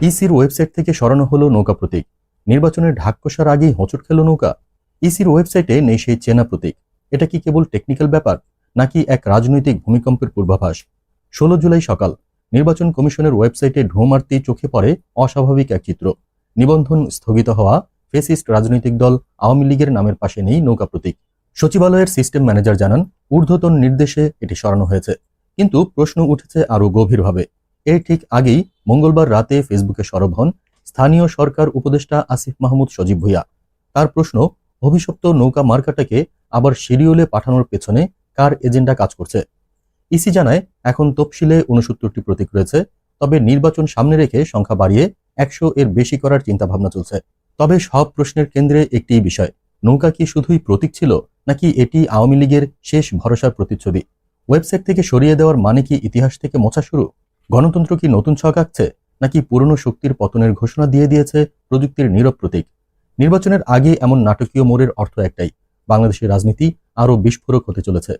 ইসির ওয়েবসাইট থেকে সরানো হলো নৌকা প্রতীক। নির্বাচনের ঢাক কষার আগেই হোঁচট খেল নৌকা। ইসির ওয়েবসাইটে নেই সেই চেনা প্রতীক। এটা কি কেবল টেকনিক্যাল ব্যাপার, নাকি এক রাজনৈতিক ভূমিকম্পের পূর্বাভাস? ষোলো জুলাই সকাল, নির্বাচন কমিশনের ওয়েবসাইটে ঢোঁ মারতেই চোখে পড়ে অস্বাভাবিক এক চিত্র। নিবন্ধন স্থগিত হওয়া ফেসিস্ট রাজনৈতিক দল আওয়ামী লীগের নামের পাশে নেই নৌকা প্রতীক। সচিবালয়ের সিস্টেম ম্যানেজার জানান, ঊর্ধ্বতন নির্দেশে এটি সরানো হয়েছে। কিন্তু প্রশ্ন উঠেছে আরও গভীরভাবে। এর ঠিক আগেই মঙ্গলবার রাতে ফেসবুকে সরব হন স্থানীয় সরকার উপদেষ্টা আসিফ মাহমুদ সজীব ভুইয়া। তার প্রশ্ন, অভিশপ্ত নৌকা মার্কাটাকে আবার শিডিউলে পাঠানোর পেছনে কার এজেন্ডা কাজ করছে? ইসি জানায়, এখন তফসিলে উনসত্তরটি প্রতীক রয়েছে, তবে নির্বাচন সামনে রেখে সংখ্যা বাড়িয়ে একশো এর বেশি করার চিন্তাভাবনা চলছে। তবে সব প্রশ্নের কেন্দ্রে একটিই বিষয়, নৌকা কি শুধুই প্রতীক ছিল, নাকি এটি আওয়ামী লীগের শেষ ভরসার প্রতিচ্ছবি? ওয়েবসাইট থেকে সরিয়ে দেওয়ার মানে কি ইতিহাস থেকে মোছা শুরু? গণতন্ত্র কি নতুন ছক আঁকছে, নাকি পুরনো শক্তির পতনের ঘোষণা দিয়ে দিয়েছে প্রযুক্তির নীরব প্রতীক? নির্বাচনের আগে এমন নাটকীয় মোড়ের অর্থ একটাই, বাংলাদেশের রাজনীতি আরও বিস্ফোরক হতে চলেছে।